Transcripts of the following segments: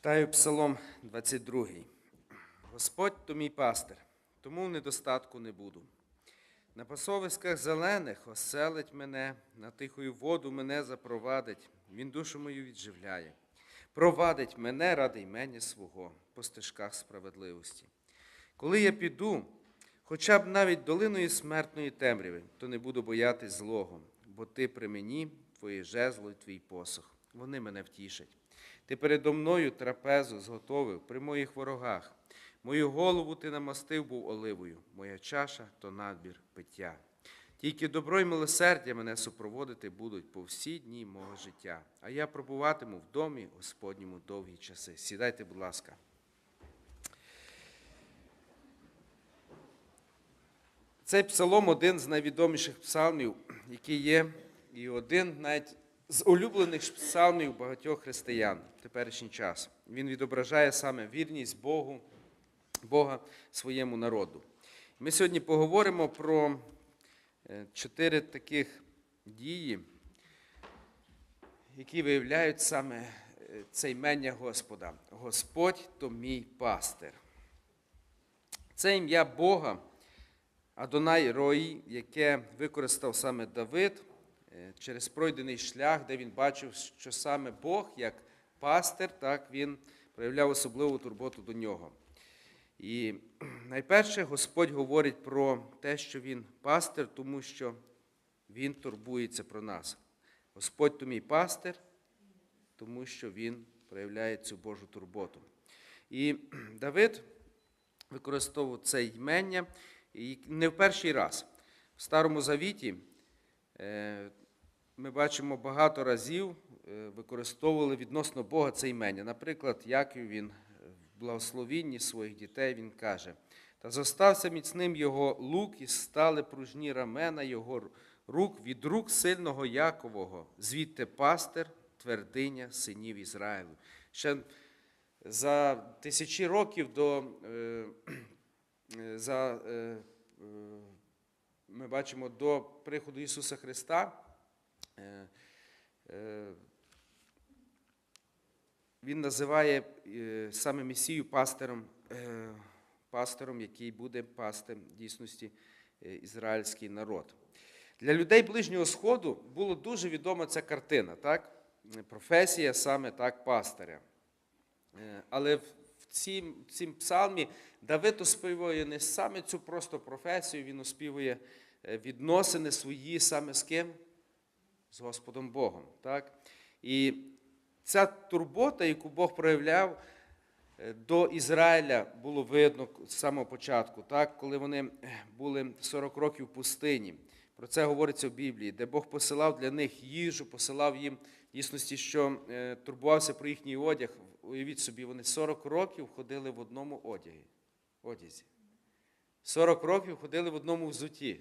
Читаю Псалом 22. Господь то мій пастир, тому в недостатку не буду. На пасовиськах зелених оселить мене, на тихою воду мене запровадить, він душу мою відживляє. Провадить мене ради імені свого по стежках справедливості. Коли я піду, хоча б навіть долиною смертної темряви, то не буду боятись злого, бо ти при мені, твоє жезло і твій посох. Вони мене втішать. Ти передо мною трапезу зготовив при моїх ворогах. Мою голову ти намастив був оливою, моя чаша то надбір пиття. Тільки добро й милосердя мене супроводити будуть по всі дні мого життя, а я пробуватиму в домі Господньому довгі часи. Сідайте, будь ласка. Цей псалом один з найвідоміших псалмів, який є, і один навіть з улюблених псалмів багатьох християн в теперішній час. Він відображає саме вірність Богу, Бога своєму народу. Ми сьогодні поговоримо про е, чотири таких дії, які виявляють саме е, це імення Господа. Господь то мій пастир. Це ім'я Бога. Адонай Рої, яке використав саме Давид через пройдений шлях, де він бачив, що саме Бог, як пастир, так він проявляв особливу турботу до нього. І найперше Господь говорить про те, що Він пастир, тому що Він турбується про нас. Господь то мій пастир, тому що Він проявляє цю Божу турботу. І Давид використовував це ймення. І не в перший раз. В Старому Завіті е, ми бачимо багато разів е, використовували відносно Бога це імення. Наприклад, Яків він в благословінні своїх дітей він каже: Та зостався міцним його лук, і стали пружні рамена його рук від рук сильного Якового, звідти пастир, твердиня синів Ізраїлю. Ще за тисячі років до. Е, за, е, е, ми бачимо до приходу Ісуса Христа. Е, е, Він називає е, саме Месію пастиром, е, пастиром, який буде пасти в дійсності ізраїльський народ. Для людей ближнього Сходу була дуже відома ця картина, так? професія саме так пастиря. Але в цім, цім псалмі Давид оспівує не саме цю просто професію, він оспівує відносини свої саме з ким? З Господом Богом. Так? І ця турбота, яку Бог проявляв е, до Ізраїля, було видно з самого початку, так? коли вони були 40 років в пустині. Про це говориться в Біблії, де Бог посилав для них їжу, посилав їм дійсності, що е, турбувався про їхній одяг. Уявіть собі, вони 40 років ходили в одному одязі. 40 років ходили в одному взуті.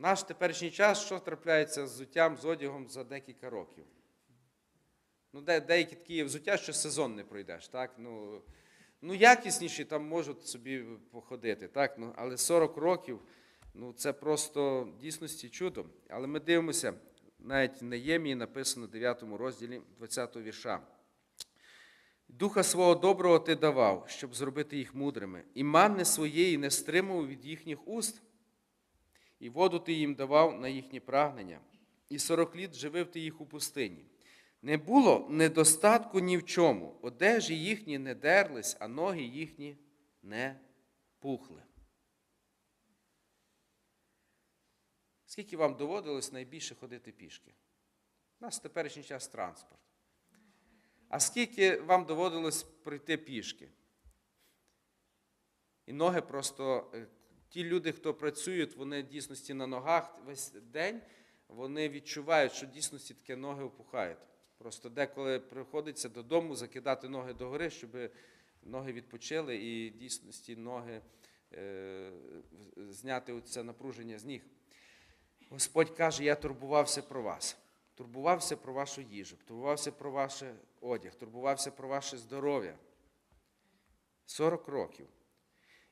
Наш теперішній час, що трапляється з взуттям, з одягом за декілька років? Ну, де, деякі такі взуття, що сезон не пройдеш. Так? Ну, ну, якісніші там можуть собі походити, так? Ну, але 40 років ну, це просто дійсності чудо. Але ми дивимося, навіть на Ємії написано в 9 розділі 20 вірша. Духа свого доброго ти давав, щоб зробити їх мудрими, і манни своєї не стримував від їхніх уст, і воду ти їм давав на їхні прагнення, і сорок літ живив ти їх у пустині. Не було недостатку ні в чому, одежі їхні не дерлись, а ноги їхні не пухли. Скільки вам доводилось найбільше ходити пішки? У нас в теперішній час транспорт. А скільки вам доводилось пройти пішки? І ноги просто, е, ті люди, хто працюють, вони дійсності на ногах весь день, вони відчувають, що дійсності таке ноги опухають. Просто деколи приходиться додому закидати ноги догори, щоб ноги відпочили і дійсності ноги е, зняти це напруження з ніг. Господь каже, я турбувався про вас, турбувався про вашу їжу, турбувався про ваш одяг, турбувався про ваше здоров'я. 40 років.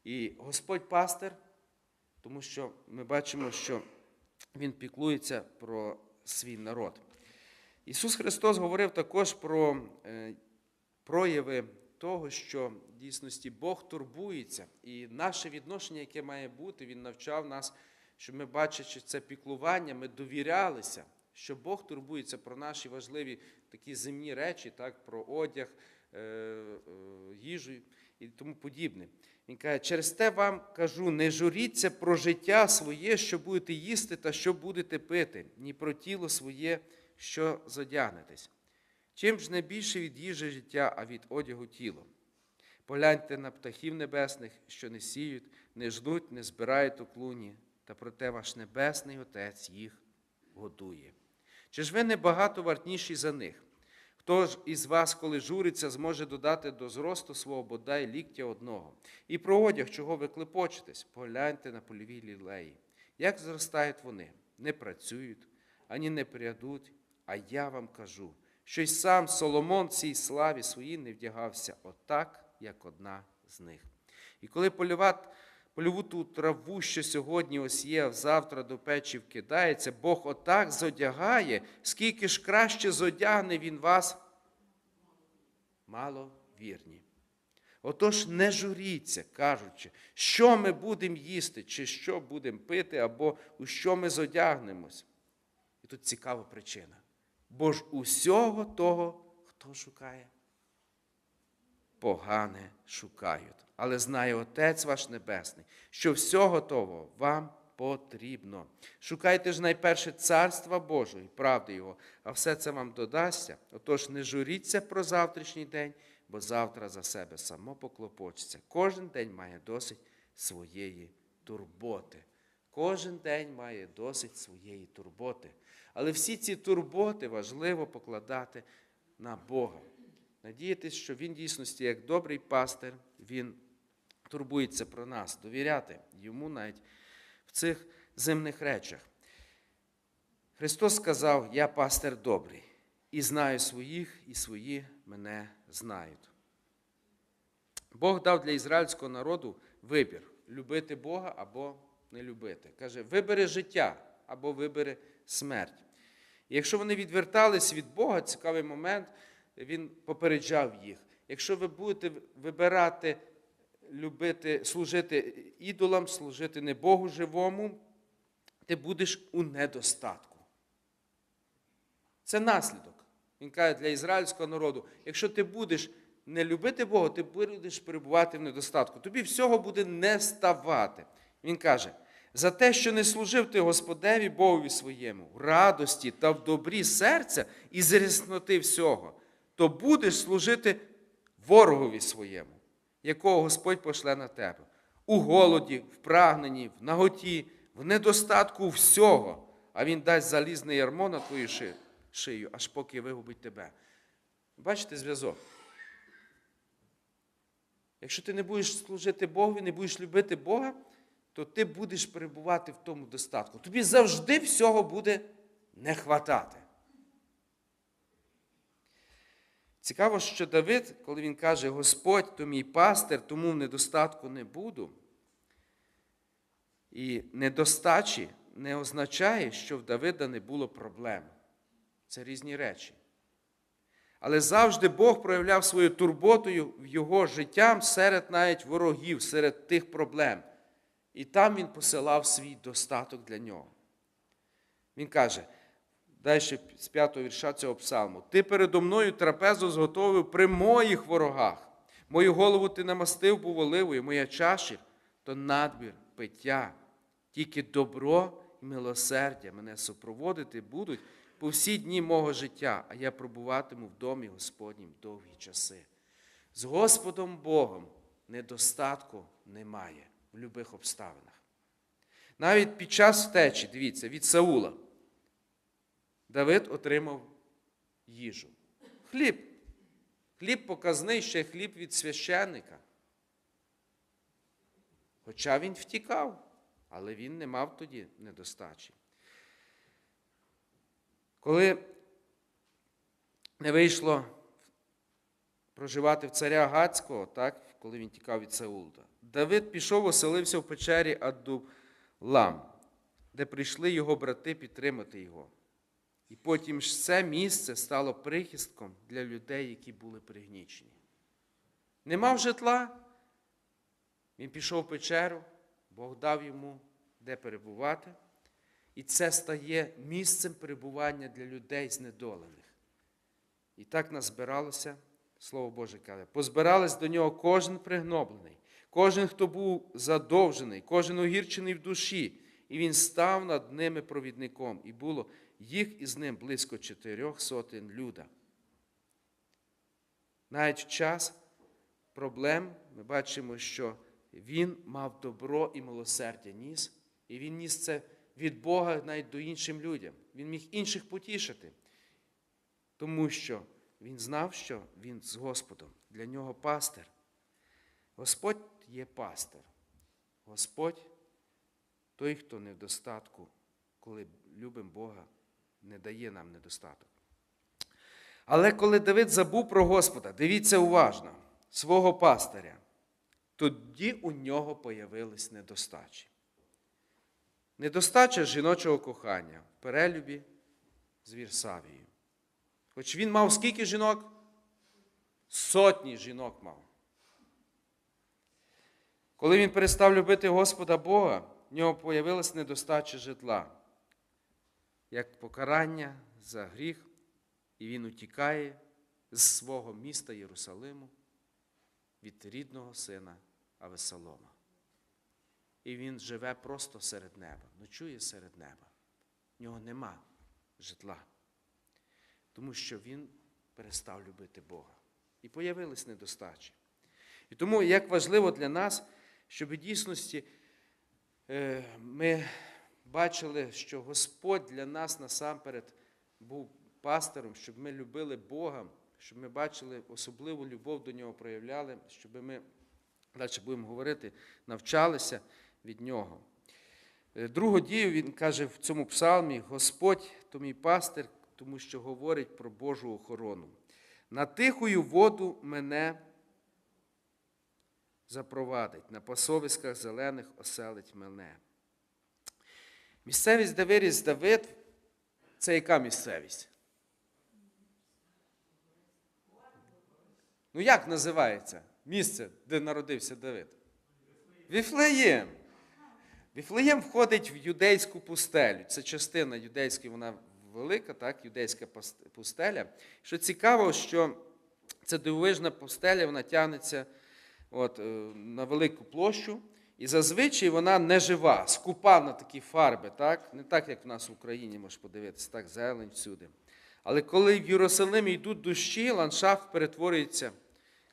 І Господь пастир, тому що ми бачимо, що Він піклується про свій народ. Ісус Христос говорив також про е, прояви того, що в дійсності Бог турбується, і наше відношення, яке має бути, Він навчав нас, щоб ми, бачачи це піклування, ми довірялися, що Бог турбується про наші важливі такі земні речі, так, про одяг, е, е, їжу і тому подібне. Він каже, через те вам кажу, не журіться про життя своє, що будете їсти та що будете пити, ні про тіло своє, що задягнетесь. Чим ж не більше від їжі життя, а від одягу тіло? Погляньте на птахів небесних, що не сіють, не жнуть, не збирають у клуні, та проте ваш небесний Отець їх годує. Чи ж ви не багато вартніші за них? Хто ж із вас, коли журиться, зможе додати до зросту свого бодай ліктя одного? І про одяг, чого ви клепочетесь, погляньте на польові лілеї. Як зростають вони? Не працюють, ані не прядуть, а я вам кажу, що й сам Соломон цій славі своїй не вдягався отак, як одна з них. І коли полювати польову ту траву, що сьогодні ось а завтра до печі вкидається, Бог отак зодягає, скільки ж краще зодягне Він вас, мало вірні. Отож, не журіться, кажучи, що ми будемо їсти, чи що будемо пити, або у що ми зодягнемось. І тут цікава причина. Бо ж усього того, хто шукає, погане шукають. Але знає Отець ваш Небесний, що всього того вам потрібно. Шукайте ж найперше царства Божого і правди Його, а все це вам додасться. Отож, не журіться про завтрашній день, бо завтра за себе само поклопочеться. Кожен день має досить своєї турботи. Кожен день має досить своєї турботи. Але всі ці турботи важливо покладати на Бога. Надіятись, що Він дійсності, як добрий пастир, Він турбується про нас, довіряти йому навіть в цих земних речах. Христос сказав: Я пастир добрий, і знаю своїх, і свої мене знають. Бог дав для ізраїльського народу вибір любити Бога або не любити. Каже, вибери життя або вибери смерть. І якщо вони відвертались від Бога, цікавий момент, він попереджав їх. Якщо ви будете вибирати, любити, служити ідолам, служити не Богу живому, ти будеш у недостатку. Це наслідок. Він каже для ізраїльського народу: якщо ти будеш не любити Бога, ти будеш перебувати в недостатку. Тобі всього буде не ставати. Він каже, за те, що не служив ти Господеві Богові своєму, в радості та в добрі серця і з рісноти всього, то будеш служити ворогові своєму, якого Господь пошле на тебе. У голоді, в прагненні, в наготі, в недостатку всього, а Він дасть залізне ярмо на твою шию, аж поки вигубить тебе. Бачите зв'язок? Якщо ти не будеш служити Богові, не будеш любити Бога, то ти будеш перебувати в тому достатку. Тобі завжди всього буде не хватати. Цікаво, що Давид, коли він каже, Господь то мій пастир, тому в недостатку не буду. І недостачі не означає, що в Давида не було проблем. Це різні речі. Але завжди Бог проявляв свою турботою в його життям серед навіть ворогів, серед тих проблем. І там він посилав свій достаток для нього. Він каже, далі з п'ятого вірша цього псалму: Ти передо мною трапезу зготовив при моїх ворогах. Мою голову ти намастив був оливою, моя чаша то надбір пиття. Тільки добро і милосердя мене супроводити будуть по всі дні мого життя, а я пробуватиму в домі Господнім довгі часи. З Господом Богом недостатку немає в будь-яких обставинах. Навіть під час втечі, дивіться, від Саула, Давид отримав їжу. Хліб. Хліб показний ще хліб від священника. Хоча він втікав, але він не мав тоді недостачі. Коли не вийшло проживати в царя Гацького, так, коли він тікав від Саула, Давид пішов, оселився в печері Аддулам, де прийшли його брати підтримати його. І потім ж це місце стало прихистком для людей, які були пригнічені. Не мав житла, він пішов в печеру, Бог дав йому де перебувати. І це стає місцем перебування для людей знедолених. І так назбиралося, Слово Боже каже, позбирались до нього кожен пригноблений, кожен, хто був задовжений, кожен огірчений в душі, і він став над ними провідником, і було їх із ним близько чотирьох сотень люда. Навіть в час проблем ми бачимо, що він мав добро і милосердя ніс, і він ніс це від Бога навіть до іншим людям. Він міг інших потішити, тому що він знав, що він з Господом. Для нього пастир. Господь є пастир. Господь той, хто не в достатку, коли любимо Бога, не дає нам недостаток. Але коли Давид забув про Господа, дивіться уважно, свого пастиря, тоді у нього появились недостачі. Недостача жіночого кохання в перелюбі з Вірсавією. Хоч він мав скільки жінок? Сотні жінок мав. Коли він перестав любити Господа Бога, в нього появилась недостача житла, як покарання за гріх, і він утікає з свого міста Єрусалиму від рідного сина Авесолома. І він живе просто серед неба, ночує серед неба. В нього нема житла, тому що він перестав любити Бога. І появились недостачі. І тому як важливо для нас, щоб в дійсності е, ми бачили, що Господь для нас насамперед був пастором, щоб ми любили Бога, щоб ми бачили особливу любов до Нього проявляли, щоб ми, далі будемо говорити, навчалися від Нього. Е, Другу дію він каже в цьому псалмі: Господь то мій пастир, тому що говорить про Божу охорону. На тихою воду мене запровадить, на пасовиськах зелених оселить мене. Місцевість, де виріс Давид, це яка місцевість? Ну, як називається місце, де народився Давид? Віфлеєм. Віфлеєм входить в юдейську пустелю. Це частина юдейської, вона велика, так, юдейська пустеля. Що цікаво, що це дивовижна пустеля, вона тягнеться от, е, на велику площу. І зазвичай вона не жива, скупа на такі фарби, так? не так, як в нас в Україні, можеш подивитися, так, зелень всюди. Але коли в Єрусалимі йдуть дощі, ландшафт перетворюється,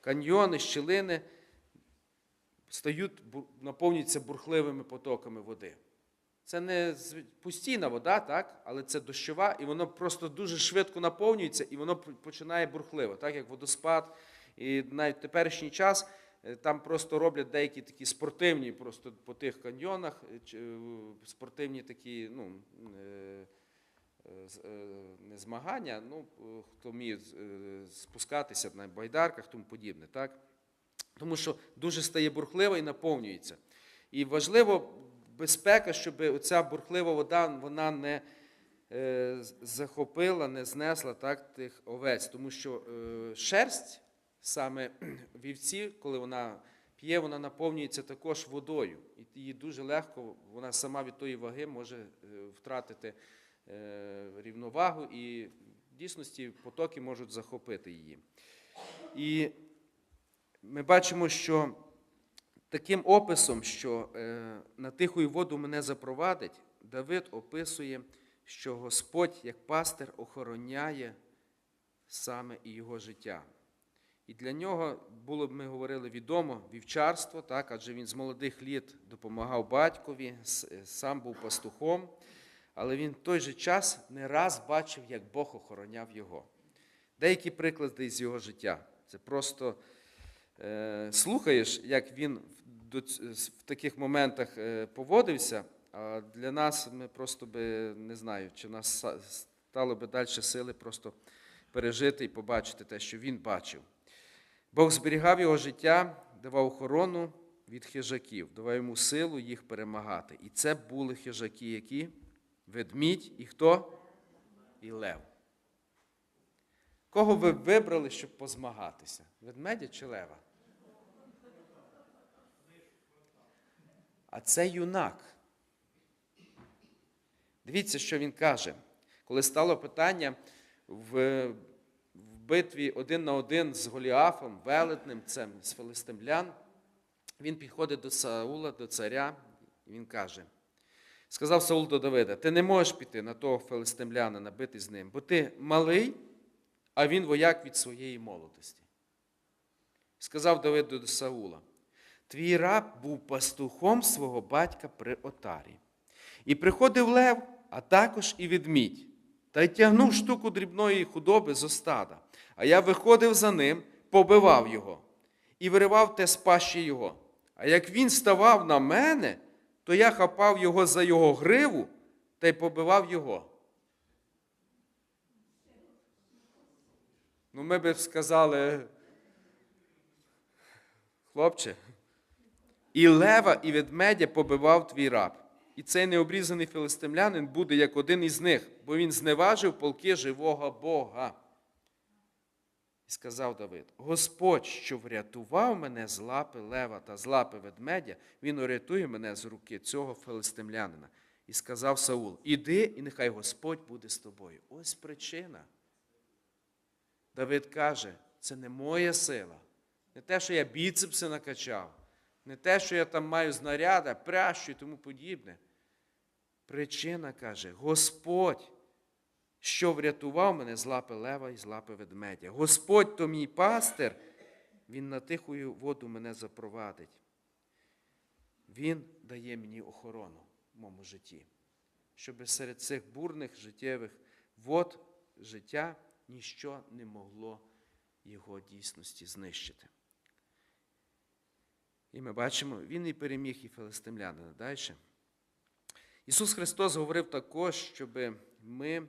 каньйони, щілини стають, наповнюються бурхливими потоками води. Це не постійна вода, так? але це дощова, і воно просто дуже швидко наповнюється, і воно починає бурхливо, так як водоспад. І навіть теперішній час там просто роблять деякі такі спортивні, просто по тих каньйонах, спортивні такі, ну, не змагання, ну, хто вміє спускатися на байдарках, тому подібне. так? Тому що дуже стає бурхлива і наповнюється. І важливо безпека, щоб оця бурхлива вода вона не е, захопила, не знесла так, тих овець. Тому що е, шерсть, саме вівці, коли вона п'є, вона наповнюється також водою. І її дуже легко, вона сама від тої ваги може е, втратити е, рівновагу, і в дійсності потоки можуть захопити її. І ми бачимо, що таким описом, що е, на тиху воду мене запровадить, Давид описує, що Господь як пастир охороняє саме і його життя. І для нього було б, ми говорили, відомо вівчарство, так, адже він з молодих літ допомагав батькові, сам був пастухом, але він в той же час не раз бачив, як Бог охороняв його. Деякі приклади з його життя. Це просто Е, слухаєш, як він в таких моментах е, поводився, а для нас ми просто би не знаю, чи в нас стало би далі сили просто пережити і побачити те, що він бачив. Бог зберігав його життя, давав охорону від хижаків, давав йому силу їх перемагати. І це були хижаки, які ведмідь і хто? і лев. Кого ви вибрали, щоб позмагатися? Ведмедя чи лева? А це юнак. Дивіться, що він каже. Коли стало питання в, битві один на один з Голіафом, велетним, це з филистимлян, він підходить до Саула, до царя, і він каже: сказав Саул до Давида: Ти не можеш піти на того филистимлянина, бити з ним, бо ти малий, а він вояк від своєї молодості. Сказав Давид до Саула: Твій раб був пастухом свого батька при отарі. І приходив лев, а також і ведмідь, та й тягнув штуку дрібної худоби з остада. А я виходив за ним, побивав його і виривав те з пащі його. А як він ставав на мене, то я хапав його за його гриву та й побивав його. Ну, ми б сказали, хлопче, і лева, і ведмедя побивав твій раб. І цей необрізаний філистимлянин буде як один із них, бо він зневажив полки живого Бога. І сказав Давид: Господь, що врятував мене з лапи лева та з лапи ведмедя, він урятує мене з руки цього филистимлянина. І сказав Саул: Іди, і нехай Господь буде з тобою. Ось причина. Давид каже, це не моя сила. Не те, що я біцепси накачав, не те, що я там маю знаряда, прящу і тому подібне. Причина каже, Господь, що врятував мене з лапи лева і з лапи ведмедя. Господь то мій пастир, Він на тихою воду мене запровадить. Він дає мені охорону в моєму житті, щоб серед цих бурних життєвих вод життя ніщо не могло його дійсності знищити. І ми бачимо, він і переміг і филистимлянина. Далі. Ісус Христос говорив також, щоб ми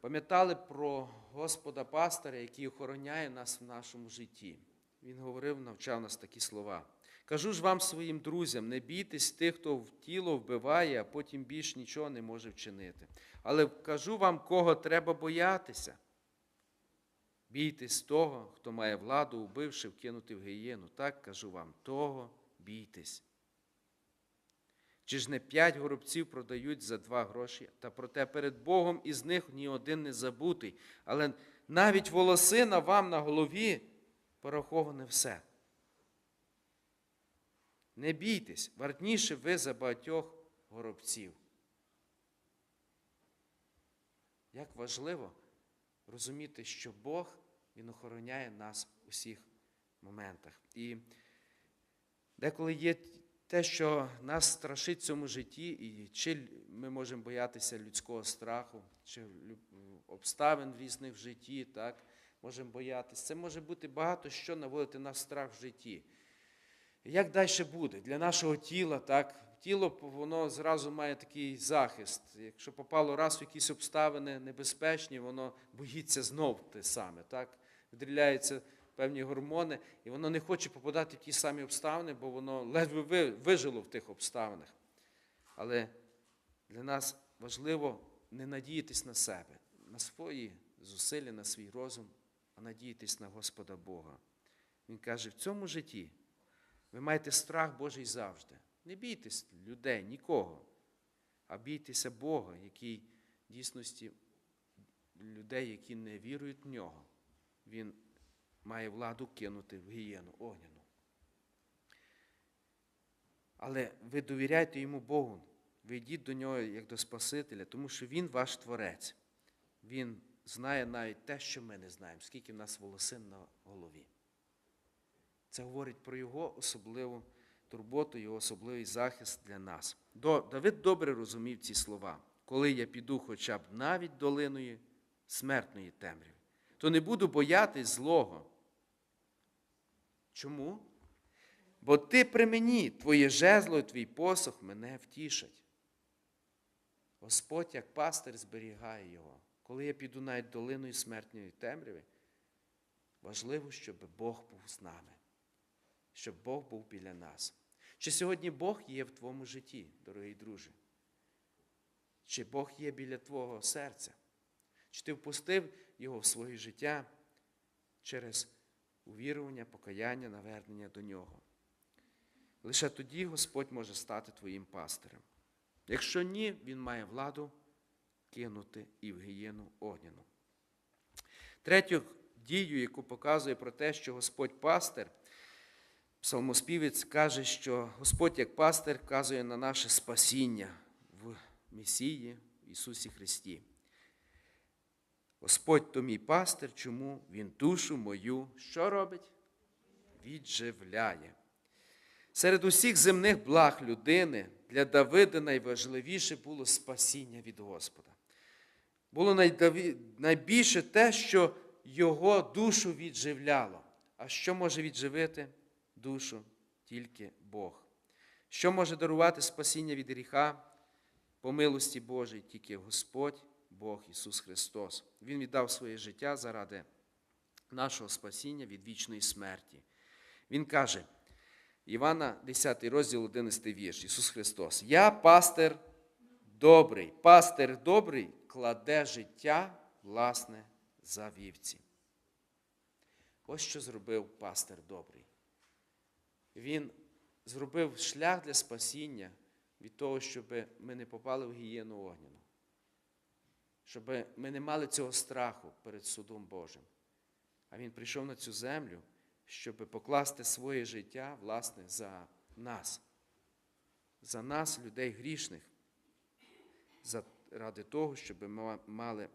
пам'ятали про Господа пастора, який охороняє нас в нашому житті. Він говорив, навчав нас такі слова. Кажу ж вам своїм друзям, не бійтесь тих, хто в тіло вбиває, а потім більш нічого не може вчинити. Але кажу вам, кого треба боятися. Бійтесь того, хто має владу, убивши, вкинути в гієну. Так кажу вам, того бійтесь. Чи ж не п'ять горобців продають за два гроші, та проте перед Богом із них ні один не забутий, але навіть волосина вам на голові пораховане все. Не бійтесь, вартніше ви за багатьох горобців. Як важливо розуміти, що Бог Він охороняє нас у всіх моментах. І деколи є те, що нас страшить в цьому житті, і чи ми можемо боятися людського страху, чи обставин різних в житті, так, можемо боятися. Це може бути багато що наводити нас страх в житті. Як далі буде? Для нашого тіла, так, тіло воно зразу має такий захист. Якщо попало раз в якісь обставини небезпечні, воно боїться знов те саме. так? Виділяються певні гормони, і воно не хоче попадати в ті самі обставини, бо воно ледве вижило в тих обставинах. Але для нас важливо не надіятись на себе, на свої зусилля, на свій розум, а надіятись на Господа Бога. Він каже, в цьому житті ви маєте страх Божий завжди. Не бійтесь людей, нікого, а бійтеся Бога, який в дійсності людей, які не вірують в нього, Він має владу кинути в гієну огняну. Але ви довіряйте йому Богу, ви йдіть до нього як до Спасителя, тому що Він ваш творець. Він знає навіть те, що ми не знаємо, скільки в нас волосин на голові. Це говорить про його особливу турботу, його особливий захист для нас. Давид добре розумів ці слова. Коли я піду хоча б навіть долиною смертної темряви, то не буду боятись злого. Чому? Бо ти при мені, твоє жезло і твій посох мене втішать. Господь, як пастир, зберігає його. Коли я піду навіть долиною смертної темряви, важливо, щоб Бог був з нами щоб Бог був біля нас. Чи сьогодні Бог є в твоєму житті, дорогий друже? Чи Бог є біля твого серця? Чи ти впустив його в своє життя через увірування, покаяння, навернення до нього? Лише тоді Господь може стати твоїм пастирем. Якщо ні, Він має владу кинути і в гієну огняну. Третю дію, яку показує про те, що Господь пастир, псалмоспівець каже, що Господь як пастир вказує на наше спасіння в Месії в Ісусі Христі. Господь то мій пастир, чому Він душу мою що робить? Відживляє. Серед усіх земних благ людини для Давида найважливіше було спасіння від Господа. Було найбільше те, що його душу відживляло. А що може відживити душу? Тільки Бог. Що може дарувати спасіння від гріха по милості Божій? Тільки Господь, Бог Ісус Христос. Він віддав своє життя заради нашого спасіння від вічної смерті. Він каже, Івана, 10 розділ, 11 вірш, Ісус Христос. Я пастир добрий. Пастир добрий кладе життя, власне, за вівці. Ось що зробив пастир добрий. Він зробив шлях для спасіння від того, щоб ми не попали в гієну огняну. Щоб ми не мали цього страху перед судом Божим. А Він прийшов на цю землю, щоб покласти своє життя, власне, за нас, за нас, людей грішних, заради того, щоб ми мали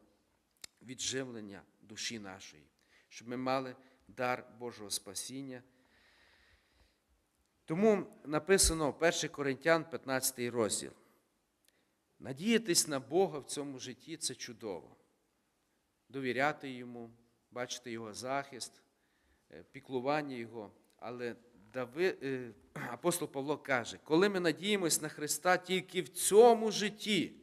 відживлення душі нашої, щоб ми мали дар Божого спасіння. Тому написано в 1 Коринтян, 15 розділ. Надіятись на Бога в цьому житті це чудово. Довіряти Йому, бачити Його захист, е, піклування Його. Але Дави, е, апостол Павло каже, коли ми надіємось на Христа тільки в цьому житті,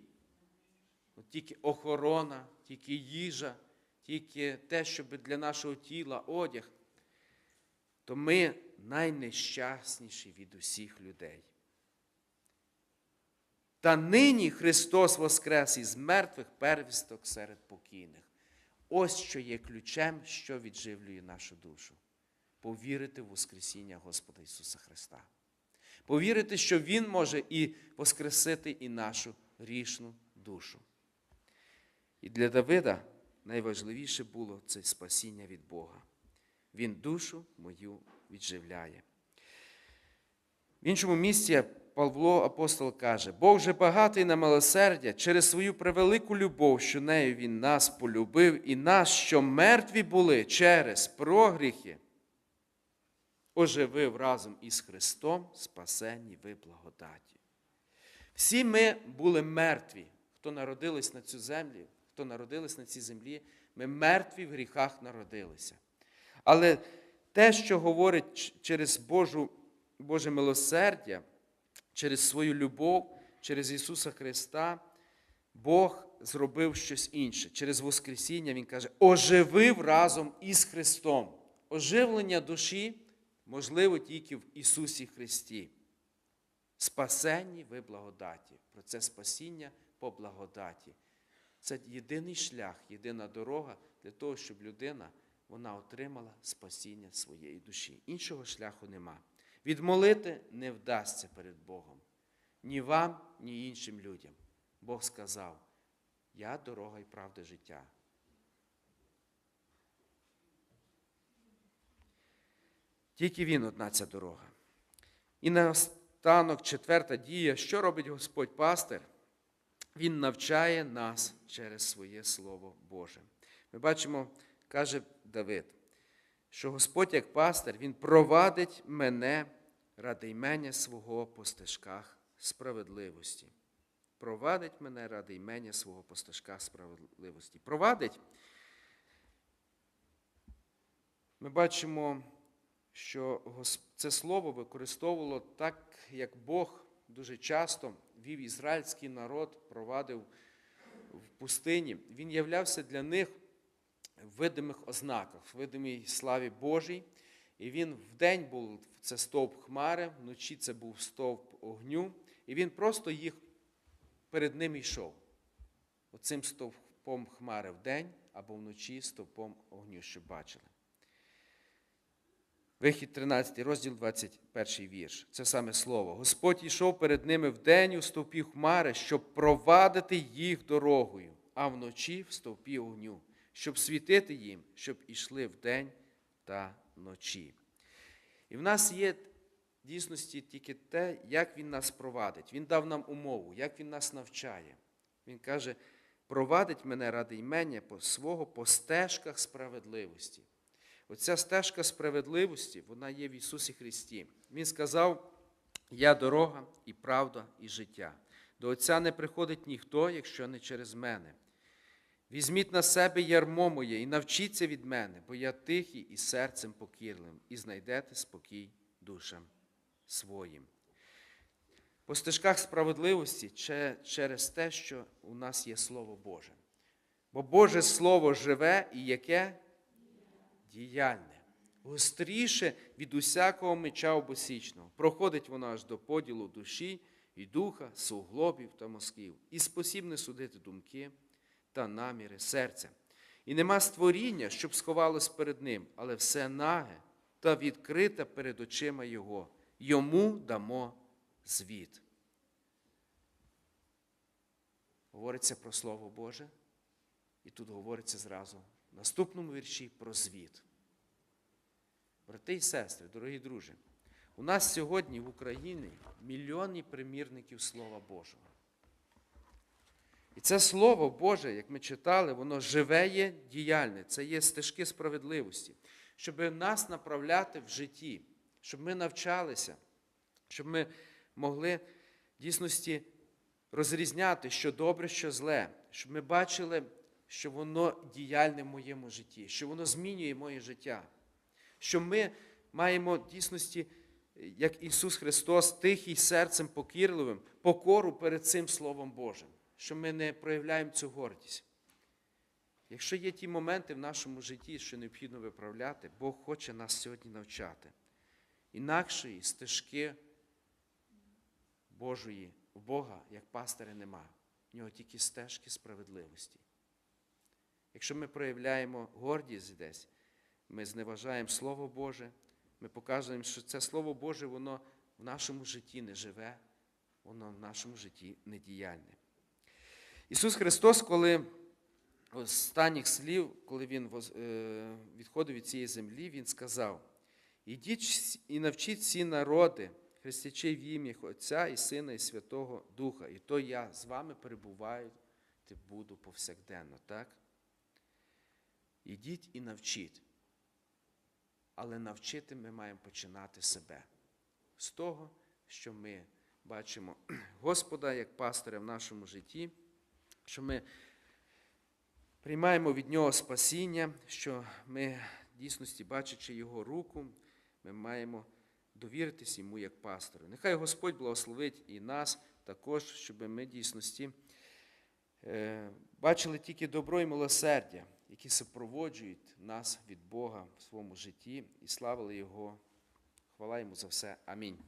тільки охорона, тільки їжа, тільки те, щоб для нашого тіла одяг, то ми найнещасніші від усіх людей. Та нині Христос воскрес із мертвих первісток серед покійних. Ось що є ключем, що відживлює нашу душу. Повірити в Воскресіння Господа Ісуса Христа. Повірити, що Він може і воскресити і нашу грішну душу. І для Давида найважливіше було це спасіння від Бога. Він душу мою відживляє. В іншому місці Павло апостол каже: Бог же багатий на милосердя через свою превелику любов, що нею Він нас полюбив, і нас, що мертві були через прогріхи, оживив разом із Христом, спасені ви благодаті. Всі ми були мертві, хто народились на цю землю, хто народились на цій землі, ми мертві в гріхах народилися. Але те, що говорить через Божу, Боже милосердя, через свою любов, через Ісуса Христа, Бог зробив щось інше. Через Воскресіння Він каже, оживив разом із Христом. Оживлення душі можливо тільки в Ісусі Христі. Спасенні ви благодаті. Про це спасіння по благодаті. Це єдиний шлях, єдина дорога для того, щоб людина вона отримала спасіння своєї душі. Іншого шляху нема. Відмолити не вдасться перед Богом. Ні вам, ні іншим людям. Бог сказав: Я дорога і правда життя. Тільки Він одна ця дорога. І наостанок четверта дія, що робить Господь пастир? Він навчає нас через своє Слово Боже. Ми бачимо, каже Давид, що Господь, як пастир, Він провадить мене ради імення свого по стежках справедливості. Провадить мене ради імення свого по стежках справедливості. Провадить. Ми бачимо, що це слово використовувало так, як Бог дуже часто вів ізраїльський народ, провадив в пустині. Він являвся для них в видимих ознаках, в видимій славі Божій. І він вдень був це стовп хмари, вночі це був стовп огню, і він просто їх перед ним йшов. Оцим стовпом хмари вдень або вночі стовпом огню, щоб бачили. Вихід 13 розділ, 21 вірш. Це саме слово. Господь йшов перед ними вдень у стовпі хмари, щоб провадити їх дорогою, а вночі в стовпі огню, щоб світити їм, щоб ішли вдень та вночі. І в нас є в дійсності тільки те, як Він нас провадить. Він дав нам умову, як Він нас навчає. Він каже, провадить мене ради імення свого по стежках справедливості. Оця стежка справедливості, вона є в Ісусі Христі. Він сказав: Я дорога і правда, і життя. До Отця не приходить ніхто, якщо не через мене. Візьміть на себе ярмо моє і навчіться від мене, бо я тихий і серцем покірливим, і знайдете спокій душам своїм. По стежках справедливості че- через те, що у нас є Слово Боже. Бо Боже Слово живе і яке? Діяльне. Гостріше від усякого меча обосічного. Проходить воно аж до поділу душі і духа, суглобів та мозків, і спосібне судити думки та наміри серця. І нема створіння, щоб сховалось перед ним, але все наге та відкрите перед очима Його. Йому дамо звіт. Говориться про Слово Боже, і тут говориться зразу в наступному вірші про звіт. Брати і сестри, дорогі друзі, у нас сьогодні в Україні мільйони примірників Слова Божого. І це Слово Боже, як ми читали, воно живе є діяльне, це є стежки справедливості, щоб нас направляти в житті, щоб ми навчалися, щоб ми могли в дійсності розрізняти, що добре, що зле, щоб ми бачили, що воно діяльне в моєму житті, що воно змінює моє життя, що ми маємо в дійсності, як Ісус Христос, тихий серцем покірливим, покору перед цим Словом Божим, що ми не проявляємо цю гордість. Якщо є ті моменти в нашому житті, що необхідно виправляти, Бог хоче нас сьогодні навчати. Інакшої стежки Божої, у Бога, як пастиря, нема. В нього тільки стежки справедливості. Якщо ми проявляємо гордість десь, ми зневажаємо Слово Боже, ми показуємо, що це Слово Боже, воно в нашому житті не живе, воно в нашому житті не діяльне. Ісус Христос, коли останніх слів, коли Він е, відходив від цієї землі, Він сказав: Ідіть і навчіть всі народи, хрестячи в ім'я Отця і Сина, і Святого Духа. І то я з вами перебуваю, ти буду повсякденно, так? Ідіть і навчіть. Але навчити ми маємо починати себе з того, що ми бачимо Господа як пастиря в нашому житті, що ми приймаємо від Нього спасіння, що ми, в дійсності, бачачи Його руку, ми маємо довіритись йому як пастору. Нехай Господь благословить і нас також, щоб ми в дійсності е, бачили тільки добро і милосердя, які супроводжують нас від Бога в своєму житті і славили Його. Хвала йому за все. Амінь.